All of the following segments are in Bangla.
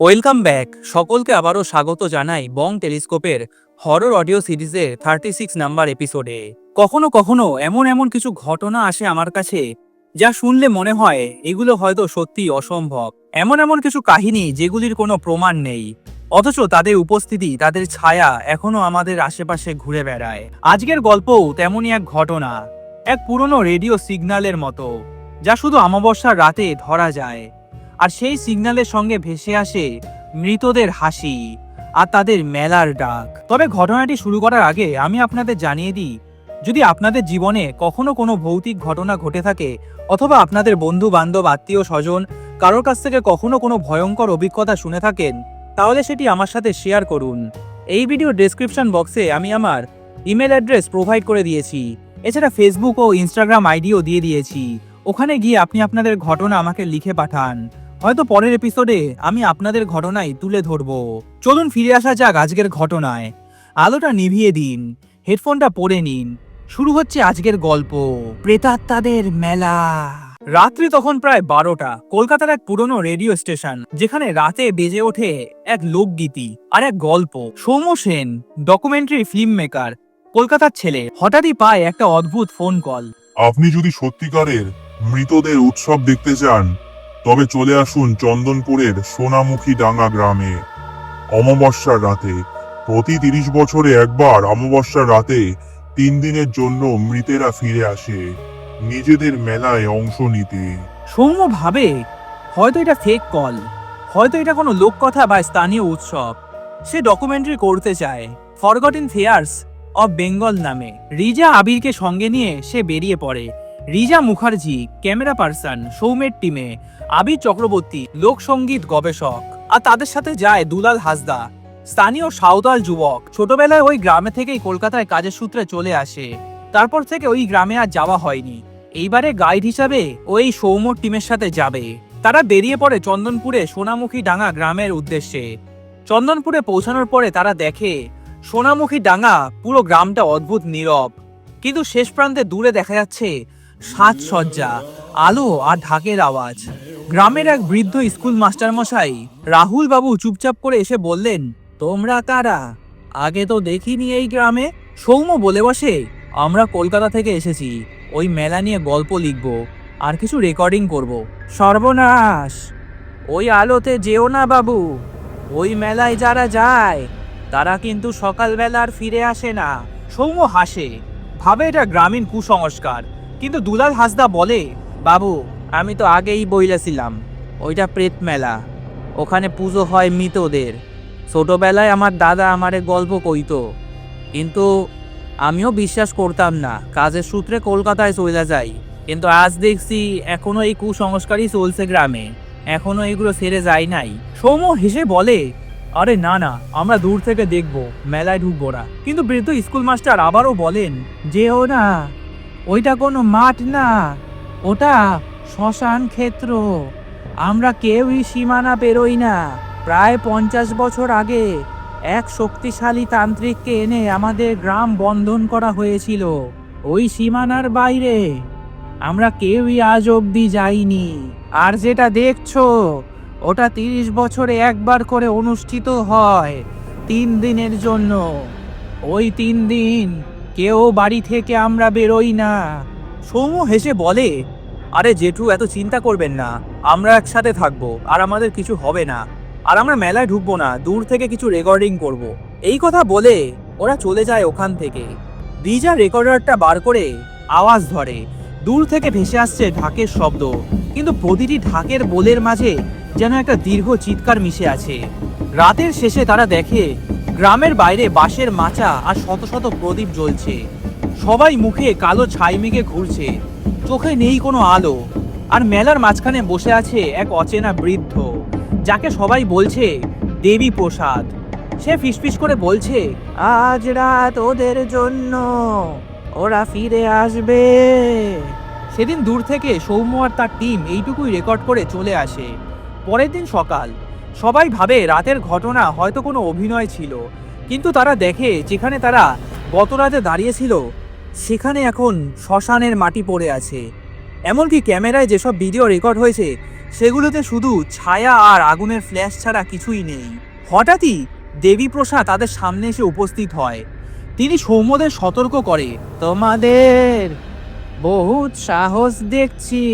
Welcome back. সকলকে আবারও স্বাগত জানাই বং টেলিস্কোপের হরর অডিও সিরিজের থার্টি সিক্স নাম্বার এপিসোডে কখনো কখনো এমন এমন কিছু ঘটনা আসে আমার কাছে যা শুনলে মনে হয় এগুলো হয়তো সত্যি অসম্ভব। এমন এমন কিছু কাহিনী যেগুলির কোনো প্রমাণ নেই। অথচ তাদের উপস্থিতি, তাদের ছায়া এখনও আমাদের আশেপাশে ঘুরে বেড়ায়। আজকের গল্পও তেমনই এক ঘটনা, এক পুরনো রেডিও সিগন্যালের মতো, যা শুধু অমাবস্যার রাতে ধরা যায়। আর সেই সিগন্যালের সঙ্গে ভেসে আসে মৃতদের হাসি আর তাদের মেলার ডাক। তবে ঘটনাটি শুরু করার আগে আমি আপনাদের জানিয়ে দিই, যদি আপনাদের জীবনে কখনো কোনো ভৌতিক ঘটনা ঘটে থাকে অথবা আপনাদের বন্ধু বান্ধব আত্মীয়, স্বজন কারোর কাছ থেকে কখনো কোনো ভয়ঙ্কর অভিজ্ঞতা শুনে থাকেন, তাহলে সেটি আমার সাথে শেয়ার করুন। এই ভিডিও ডেসক্রিপশন বক্সে আমি আমার ইমেল অ্যাড্রেস প্রোভাইড করে দিয়েছি। এছাড়া ফেসবুক ও ইনস্টাগ্রাম আইডিও দিয়ে দিয়েছি। ওখানে গিয়ে আপনি আপনাদের ঘটনা আমাকে লিখে পাঠান। হয়তো পরের এপিসোডে আমি আপনাদের ঘটনাই তুলে ধরবো। চলুন ফিরে আসা যাক আজকের ঘটনায়। আলোটা নিভিয়ে দিন হেডফোনটা পরে নিন। শুরু হচ্ছে আজকের গল্প, প্রেতাত্মাদের মেলা। রাত্রি তখন প্রায় বারোটা, কলকাতার এক পুরনো রেডিও স্টেশন যেখানে রাতে বেজে ওঠে এক লোকগীতি আর এক গল্প। Soumya Sen documentary film maker কলকাতার ছেলে, হঠাৎই পায় একটা অদ্ভুত ফোন কল আপনি যদি সত্যিকারের মৃতদের উৎসব দেখতে চান তবে চলে আসুন চন্দনপুরের সোনামুখী ডাঙ্গা গ্রামে। অমাবস্যার রাতে, প্রতি তিরিশ বছরে একবার অমাবস্যার রাতে তিন দিনের জন্য মৃতেরা ফিরে আসে নিজেদের মেলায় অংশ নিতে। সৌম্য ভাবে, হয়তো এটা ফেক কল হয়তো এটা কোনো লোককথা বা স্থানীয় উৎসব। সে ডকুমেন্টারি করতে চায় ফরগটেন ফেয়ার্স অফ বেঙ্গল নামে। রিজা আবিরকে সঙ্গে নিয়ে সে বেরিয়ে পড়ে। রিজা মুখার্জি, ক্যামেরা পার্সন, সৌমের টিমে আবির চক্রবর্তী লোকসঙ্গীত গবেষক। আর তাদের সাথে যায় দুলাল হাসদা, স্থানীয় সাঁওতাল যুবক। ছোটবেলায় ওই গ্রামে থেকেই কলকাতায় কাজের সূত্রে চলে আসে। তারপর থেকে ওই গ্রামে আর যাওয়া হয়নি। এইবারে গাইড হিসাবে ওই সৌম্যর টিমের সাথে যাবে। তারা বেরিয়ে পড়ে চন্দনপুরে সোনামুখী ডাঙ্গা গ্রামের উদ্দেশ্যে। চন্দনপুরে পৌঁছানোর পরে তারা দেখে সোনামুখী ডাঙ্গা পুরো গ্রামটা অদ্ভুত নীরব। কিন্তু শেষ প্রান্তে দূরে দেখা যাচ্ছে সাজসজ্জা, আলো আর ঢাকের আওয়াজ। গ্রামের এক বৃদ্ধ স্কুল মাস্টার মশাই রাহুল বাবু চুপচাপ করে এসে বললেন, তোমরা কারা? আগে তো দেখিনি এই গ্রামে। সৌম্য বলে বসে, আমরা কলকাতা থেকে এসেছি। ওই মেলা নিয়ে গল্প লিখব আর কিছু রেকর্ডিং করব। সর্বনাশ! ওই আলোতে যেও না বাবু। ওই মেলায় যারা যায়, তারা কিন্তু সকালবেলা আর ফিরে আসে না। সৌম্য হাসে, ভাবে এটা গ্রামীণ কুসংস্কার। কিন্তু দুলাল হাসদা বলে, বাবু, আমি তো আগেই বইলেছিলাম, ওইটা প্রেত মেলা। ওখানে পুজো হয় মৃতদের। ছোটবেলায় আমার দাদা আমারে গল্প কইত। কিন্তু আমিও বিশ্বাস করতাম না, কাজের সূত্রে কলকাতায় চলে যাই। কিন্তু আজ দেখছি এখনও এই কুসংস্কারই চলছে গ্রামে। এখনও এগুলো সেরে যায় নাই। সৌম্য হেসে বলে, আরে না না, আমরা দূর থেকে দেখব, মেলায় ঢুকবো না। কিন্তু বৃদ্ধ স্কুল মাস্টার আবারও বলেন, যেও না ওইটা কোনো মাঠ না, ওটা শ্মশান ক্ষেত্র। আমরা কেউই সীমানা পেরোই না। প্রায় পঞ্চাশ বছর আগে এক শক্তিশালী তান্ত্রিককে এনে আমাদের গ্রাম বন্ধন করা হয়েছিল। ওই সীমানার বাইরে। আমরা কেউই আজ অবধি যাইনি। আর যেটা দেখছ, ওটা তিরিশ বছরে একবার করে অনুষ্ঠিত হয় তিন দিনের জন্য। ওই তিন দিন কেউ বাড়ি থেকে আমরা বেরোই না। সৌম্য হেসে বলে, আরে জেঠু, এত চিন্তা করবেন না। আমরা একসাথে থাকব, আর আমাদের কিছু হবে না। আর আমরা মেলায় ঢুকবো না, দূর থেকে কিছু রেকর্ডিং করব। এই কথা বলে ওরা চলে যায় ওখান থেকে। রিজা রেকর্ডারটা বার করে আওয়াজ ধরে। দূর থেকে ভেসে আসছে ঢাকের শব্দ। কিন্তু প্রতিটি ঢাকের বোলের মাঝে যেন একটা দীর্ঘ চিৎকার মিশে আছে। রাতের শেষে তারা দেখে, গ্রামের বাইরে বাঁশের মাচা আর শত শত প্রদীপ জ্বলছে। সবাই মুখে কালো ছাই মেঘে ঘুরছে। চোখে নেই কোনো আলো। আর মেলার মাঝখানে বসে আছে এক অচেনা বৃদ্ধ, যাকে সবাই বলছে, দেবী প্রসাদ। সে ফিসফিস করে বলছে, আজ রাত ওদের জন্য ওরা ফিরে আসবে। সেদিন দূর থেকে সৌম্য আর তার টিম এইটুকুই রেকর্ড করে চলে আসে। পরের দিন সকাল সবাই ভাবে রাতের ঘটনা হয়তো কোনো অভিনয় ছিল, কিন্তু তারা দেখে যেখানে তারা গত রাতে দাঁড়িয়েছিল, সেখানে এখন শ্মশানের মাটি পড়ে আছে। এমনকি ক্যামেরায় যেসব ভিডিও রেকর্ড হয়েছে, সেগুলোতে শুধু ছায়া আর আগুনের ফ্ল্যাশ ছাড়া কিছুই নেই। হঠাৎই দেবীপ্রসাদ তাদের সামনে এসে উপস্থিত হয়। তিনি সৌম্যদের সতর্ক করে, তোমাদের বহুত সাহস দেখছি।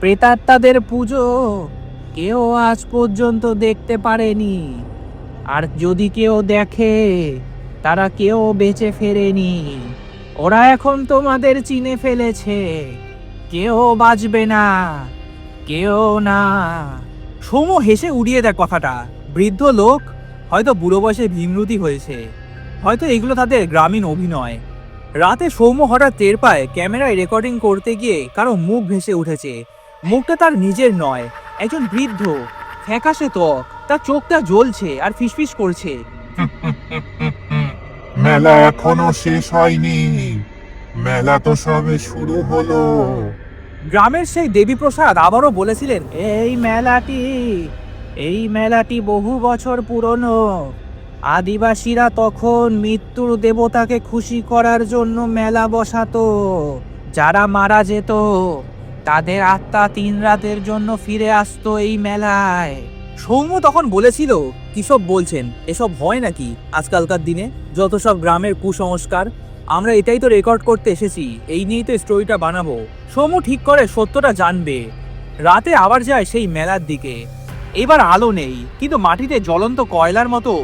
প্রেতাত্মাদের পুজো কেউ আজ পর্যন্ত দেখতে পারেনি। আর যদি কেউ দেখে, তারা কেউ বেঁচে ফেরেনি। ওরা এখন তোমাদের চিনে ফেলেছে। কেউ বাঁচবে না, কেউ না। সৌম্য হেসে উড়িয়ে দেয় কথাটা। বৃদ্ধ লোক হয়তো বুড়ো বয়সে ভীমরুতি হয়েছে। হয়তো এগুলো তাদের গ্রামীণ অভিনয়। রাতে সৌম্য হঠাৎ টের পায় ক্যামেরায় রেকর্ডিং করতে গিয়ে কারও মুখ ভেসে উঠেছে। মুখটা তার নিজের নয় একজন বৃদ্ধ। ফ্যাকাশে ত্বক। তার চোখটা জ্বলছে আর ফিসফিস করছে। মেলা এখনও শেষ হয়নি। মেলা তো সবে শুরু হলো। গ্রামের সেই দেবীপ্রসাদ আবারও বলেছিলেন এই মেলাটি এই মেলাটি বহু বছর পুরনো। আদিবাসীরা তখন মৃত্যুর দেবতাকে খুশি করার জন্য মেলা বসাতো। যারা মারা যেত তাদের আত্মা তিন রাতের জন্য ফিরে আসতো এই মেলায়। সৌম্য তখন বলেছিল কিসব বলছেন? এসব হয় নাকি? আজকালকার দিনে যত সব গ্রামের কুসংস্কার, আমরা এটাই তো রেকর্ড করতে এসেছি। এই নিয়েই তো স্টোরিটা বানাবো। সৌম্য ঠিক করে সত্যটা জানবে। রাতে আবার যায় সেই মেলার দিকে। এবার আলো নেই, কিন্তু মাটিতে জ্বলন্ত কয়লার মতো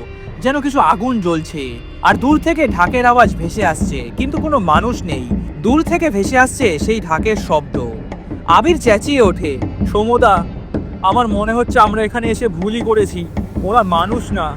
যেন কিছু আগুন জ্বলছে। আর দূর থেকে ঢাকের আওয়াজ ভেসে আসছে, কিন্তু কোনো মানুষ নেই। দূর থেকে ভেসে আসছে সেই ঢাকের শব্দ। আবির চেঁচিয়ে ওঠে, সৌমদা, আমার মনে হচ্ছে আমরা এখানে এসে ভুলই করেছি, ওরা মানুষ না।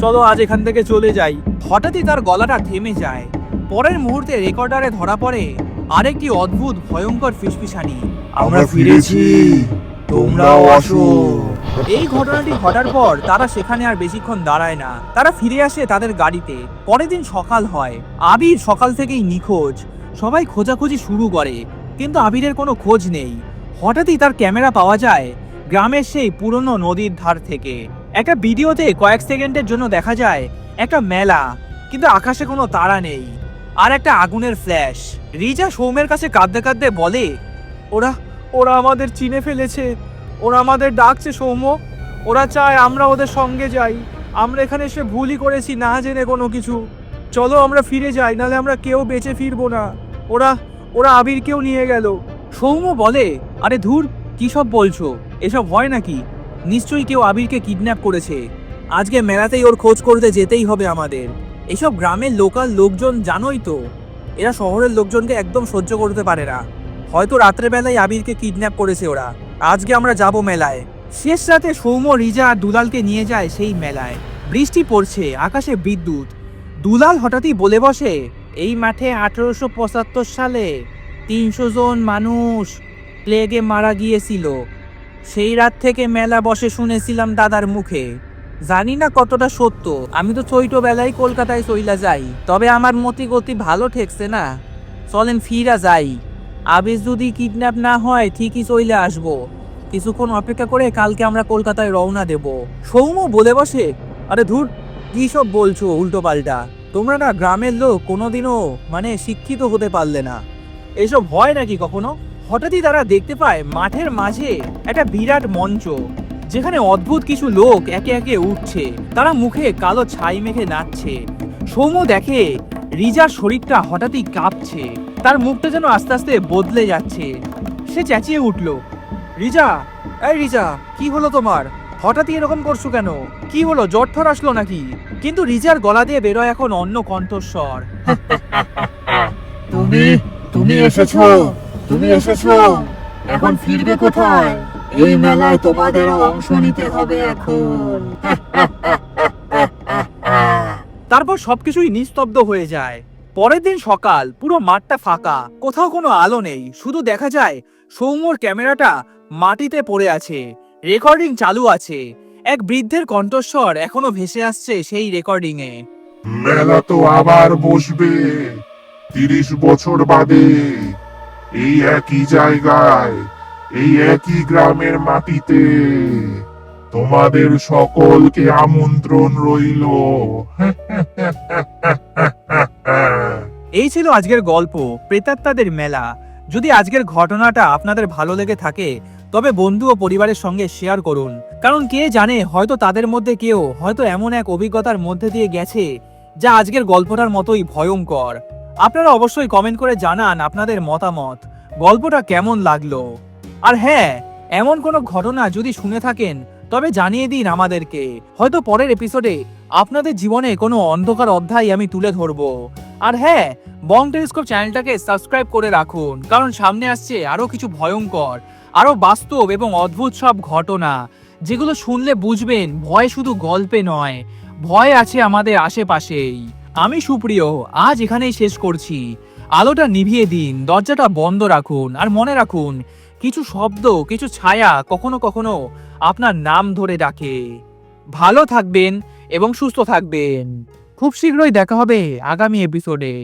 চলো আজ এখান থেকে চলে যাই। হঠাৎই তার গলাটা থেমে যায়। পরের মুহূর্তে রেকর্ডারে ধরা পড়ে আরেকটি অদ্ভুত, ভয়ঙ্কর ফিসফিসানি। আমরা ফিরেছি, তোমরাও আসো। এই ঘটনাটি ঘটার পর তারা সেখানে আর বেশিক্ষণ দাঁড়ায় না। তারা ফিরে আসে তাদের গাড়িতে। পরের দিন সকাল হয়। আবির সকাল থেকেই নিখোঁজ। সবাই খোঁজাখুঁজি শুরু করে। কিন্তু আবিরের কোনো খোঁজ নেই। হঠাৎই তার ক্যামেরা পাওয়া যায় গ্রামের সেই পুরনো নদীর ধার থেকে। একটা ভিডিওতে কয়েক সেকেন্ডের জন্য দেখা যায় একটা মেলা, কিন্তু আকাশে কোনো তারা নেই। আর একটা আগুনের ফ্ল্যাশ রিজা সৌমের কাছে কাঁদতে কাঁদতে বলে, ওরা ওরা আমাদের চিনে ফেলেছে। ওরা আমাদের ডাকছে সৌম্য। ওরা চায় আমরা ওদের সঙ্গে যাই। আমরা এখানে এসে ভুলই করেছি, না জেনে কোনো কিছু। চলো আমরা ফিরে যাই, নাহলে আমরা কেউ বেঁচে ফিরবো না। ওরা ওরা আবিরকেও নিয়ে গেল। সৌম্য বলে, আরে ধুর, কী সব বলছো? এসব হয় নাকি? নিশ্চয়ই কেউ আবিরকে কিডন্যাপ করেছে। আজকে মেলাতেই ওর খোঁজ করতে যেতেই হবে আমাদের। এসব গ্রামের লোকাল লোকজন জানোই তো। এরা শহরের লোকজনকে একদম সহ্য করতে পারে না। হয়তো রাত্রেবেলায় আবিরকে কিডন্যাপ করেছে ওরা। আজকে আমরা যাব মেলায়। শেষ রাতে সৌম্য, রিজা আর দুলালকে নিয়ে যায় সেই মেলায়। বৃষ্টি পড়ছে, আকাশে বিদ্যুৎ। দুলাল হঠাৎই বলে বসে এই মাঠে আঠেরোশো পঁচাত্তর সালে তিনশো জন মানুষ প্লেগে মারা গিয়েছিল। সেই রাত থেকে মেলা বসে শুনেছিলাম দাদার মুখে। জানি না কতটা সত্য, আমি তো ছোটবেলায় কলকাতায় চইলা যাই, তবে আমার মতি গতি ভালো ঠেকছে না। চলেন ফিরা যাই। আবেশ যদি কিডন্যাপ না হয়, ঠিকই চইলে আসব। কিছুক্ষণ অপেক্ষা করে কালকে আমরা কলকাতায় রওনা দেব। সৌম্য বলে বসে, আরে ধুর, কি সব বলছো উল্টো পাল্টা তোমরা না গ্রামের লোক কোনোদিনও মানে শিক্ষিত হতে পারলে না। এসব হয় নাকি কখনো? হঠাৎই তারা দেখতে পায় মাঠের মাঝে একটা বিরাট মঞ্চ, যেখানে অদ্ভুত কিছু লোক একে একে উঠছে। তারা মুখে কালো ছাই মেখে নাচছে। সৌম্য দেখে রিজার শরীরটা হঠাৎই কাঁপছে। তার মুখটা যেন আস্তে আস্তে বদলে যাচ্ছে। সে চেঁচিয়ে উঠল, রিজা, এই রিজা, কি হলো তোমার? হঠাৎই এরকম করছ কেন? কি হলো? জ্বর ঠর আসলো নাকি? কিন্তু রিজার গলা দিয়ে বেরোয় এখন অন্য কণ্ঠস্বর। তুমি তুমি এসেছ তুমি এসেছ। এখন ফিরবে কোথায়? এই মেলায় তোমাদেরও অংশ নিতে হবে এখন। তারপর সবকিছুই নিস্তব্ধ হয়ে যায়। পরের দিন সকাল পুরো মাঠটা ফাঁকা। কোথাও কোনো আলো নেই। শুধু দেখা যায় সৌম্যর ক্যামেরাটা মাটিতে পড়ে আছে। রেকর্ডিং চালু আছে। এক বৃদ্ধের কণ্ঠস্বর এখনও ভেসে আসছে সেই রেকর্ডিং এ। মেলা তো আবার বসবে তিরিশ বছর বাদে। এই একই জায়গায় এই একই গ্রামের মাটিতে। তোমাদের সকলকে আমন্ত্রণ রইল। এই ছিল আজকের গল্প প্রেতাত্মাদের মেলা। যদি আজকের ঘটনাটা আপনাদের ভালো লেগে থাকে তবে বন্ধু ও পরিবারের সঙ্গে শেয়ার করুন। কারণ কে জানে, হয়তো তাদের মধ্যে কেউ, হয়তো এমন এক অভিজ্ঞতার মধ্যে দিয়ে গেছে, যা আজকের গল্পটার মতোই ভয়ঙ্কর। আপনারা অবশ্যই কমেন্ট করে জানান আপনাদের মতামত, গল্পটা কেমন লাগল। আর হ্যাঁ এমন কোনো ঘটনা যদি শুনে থাকেন, তবে জানিয়ে দিন আমাদেরকে। হয়তো পরের এপিসোডে আপনাদের জীবনে কোনো অন্ধকার অধ্যায় আমি তুলে ধরবো। আর হ্যাঁ বং টেলিস্কোপ চ্যানেলটাকে সাবস্ক্রাইব করে রাখুন, কারণ সামনে আসছে আরও কিছু ভয়ঙ্কর আরও বাস্তব এবং অদ্ভুত সব ঘটনা, যেগুলো শুনলে বুঝবেন ভয় শুধু গল্পে নয়, ভয় আছে আমাদের আশেপাশেই। আমি সুপ্রিয়, আজ এখানেই শেষ করছি। আলোটা নিভিয়ে দিন, দরজাটা বন্ধ রাখুন, আর মনে রাখুন, কিছু শব্দ, কিছু ছায়া কখনো কখনো আপনার নাম ধরে ডাকে। ভালো থাকবেন এবং সুস্থ থাকবেন। খুব শীঘ্রই দেখা হবে আগামী এপিসোডে